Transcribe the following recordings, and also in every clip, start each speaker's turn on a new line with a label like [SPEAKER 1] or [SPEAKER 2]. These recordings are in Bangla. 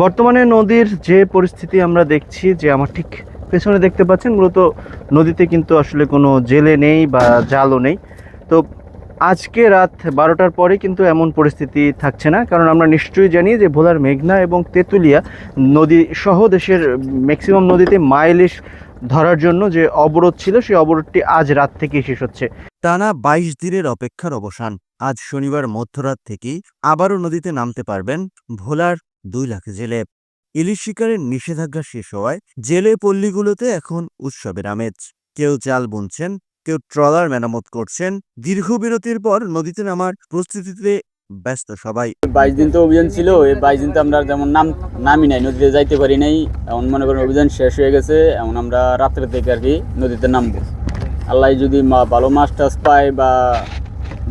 [SPEAKER 1] বর্তমানে নদীর যে পরিস্থিতি আমরা দেখছি, যে আমার ঠিক পেছনে দেখতে পাচ্ছেন, মূলত নদীতে কিন্তু আসলে কোনো জেলে নেই বা জালও নেই। তো আজকে রাত বারোটার পরে কিন্তু এমন পরিস্থিতি থাকছে না, কারণ আমরা নিশ্চয়ই জানি যে ভোলার মেঘনা এবং তেঁতুলিয়া নদী সহ দেশের ম্যাক্সিমাম নদীতে মাইলিশ ধরার জন্য যে অবরোধ ছিল, সেই অবরোধটি আজ রাত থেকেই শেষ হচ্ছে।
[SPEAKER 2] টানা বাইশ দিনের অপেক্ষার অবসান। আজ শনিবার মধ্যরাত থেকেই আবারও নদীতে নামতে পারবেন ভোলার দুই লাখ জেলে। ইলিশ শিকারের নিষেধাজ্ঞা শেষ হওয়ায় জেলে পল্লীগুলোতে এখন উৎসবের আমেজ। কেউ জাল বুনছেন, কেউ ট্রলার মেরামত করছেন, দীর্ঘ বিরতির পর নদীতে নামার প্রস্তুতিতে ব্যস্ত সবাই।
[SPEAKER 3] বাইশ দিন তো অভিযান ছিল, এই বাইশ দিন তো আমরা যেমন নাম নামি নাই, নদীতে যাইতে পারি নাই। এমন মনে করেন অভিযান শেষ হয়ে গেছে এমন আমরা রাত্রে থেকে আর কি নদীতে নামবো। আল্লাহ যদি ভালো মাছ টাছ পায় বা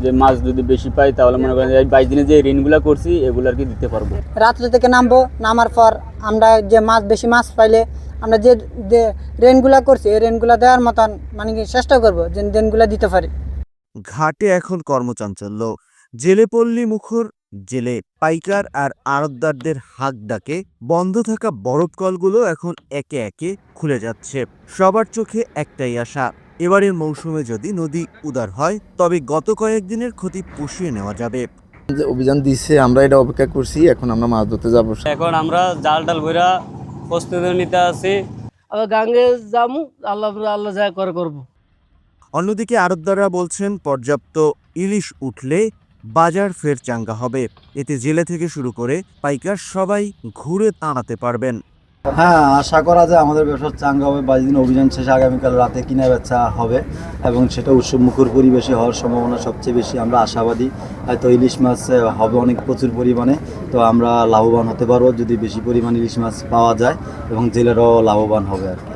[SPEAKER 3] যে মাছ যদি বেশি পাই তাহলে মনে করেন এই বাইশ দিনে যে ঋণগুলো করছি এগুলো আর কি দিতে পারব।
[SPEAKER 4] রাত্রে থেকে নামবো নামার পর আমরা যে মাছ বেশি মাছ পাইলে আমরা যে যে রেনগুলা করছি এই রেনগুলা দেওয়ার মতন মানে কি চেষ্টা করব যে রেনগুলা দিতে পারি।
[SPEAKER 2] ঘাটে এখন কর্মচাঞ্চল্য। জেলে পল্লী মুখর জেলে পাইকার আর আড়তদারদের হাক ডাকে বন্ধ থাকা বরফ কলগুলো এখন একে একে খুলে যাচ্ছে। সবার চোখে একটাই আশা এবারের মৌসুমে যদি নদী উদার হয় তবে গত কয়েকদিনের ক্ষতি পুষিয়ে নেওয়া যাবে।
[SPEAKER 5] যে অভিযান দিচ্ছে আমরা এটা অপেক্ষা করছি এখন আমরা মাছ ধরতে যাব।
[SPEAKER 3] এখন আমরা জাল ডাল ভরা প্রস্তুতি নিতে আছি।
[SPEAKER 6] আবার গাঙ্গে যামু আল্লাহ আল্লাহ যা করে করব।
[SPEAKER 2] অন্যদিকে আড়তদাররা বলছেন পর্যাপ্ত ইলিশ উঠলে বাজার ফের চাঙ্গা হবে। এতে জেলে থেকে শুরু করে পাইকার সবাই ঘুরে দাঁড়াতে পারবেন।
[SPEAKER 7] হ্যাঁ আশা করা যায় আমাদের ব্যবসা চাঙ্গা হবে, বাইশ দিন অভিযান শেষে আগামীকাল রাতে কিনা বেচা হবে এবং সেটা উৎসব মুখর পরিবেশে হওয়ার সম্ভাবনা সবচেয়ে বেশি। আমরা আশাবাদী, হয়তো ইলিশ মাছ হবে অনেক প্রচুর পরিমাণে, তো আমরা লাভবান হতে পারব যদি বেশি পরিমাণে ইলিশ মাছ পাওয়া যায় এবং জেলেরাও লাভবান হবে আর কি।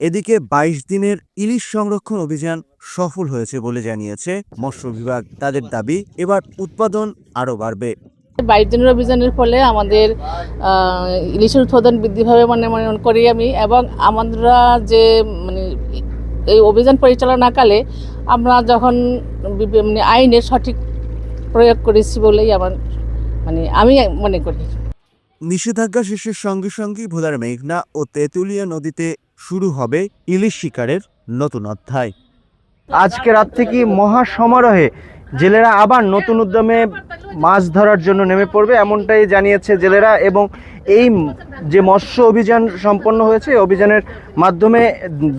[SPEAKER 2] এদিকে বাইশ দিনের ইলিশ সংরক্ষণ অভিযান সফল হয়েছে বলে জানিয়েছে মৎস্য বিভাগ। তাদের দাবি, এবার উৎপাদন আরও বাড়বে।
[SPEAKER 8] বাইশ দিনের অভিযানের ফলে আমাদের ইলিশের উৎপাদন বৃদ্ধি পাবে মনে মনে করি আমি এবং আমরা যে মানে এই অভিযান পরিচালনাকালে আমরা যখন মানে আইনের সঠিক প্রয়োগ করেছি বলেই আমার মানে আমি মনে করি।
[SPEAKER 2] নিষেধাজ্ঞা শেষের সঙ্গে সঙ্গেই ভোলার মেঘনা ও তেঁতুলিয়া নদীতে শুরু হবে ইলিশ শিকারের নতুন অধ্যায়।
[SPEAKER 1] আজকে রাত থেকে মহা সমারোহে জেলেরা আবার নতুন উদ্যমে মাছ ধরার জন্য নেমে পড়বে, এমনটাই জানিয়েছে জেলেরা এবং এই যে মৎস্য অভিযান সম্পন্ন হয়েছে অভিযানের মাধ্যমে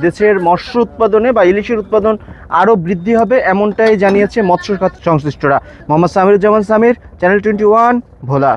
[SPEAKER 1] দেশের মৎস্য উৎপাদনে বা ইলিশের উৎপাদন আরও বৃদ্ধি হবে, এমনটাই জানিয়েছে মৎস্য সংশ্লিষ্টরা। Mohammad Samiruzzaman Samir, channel twenty one, Bhola.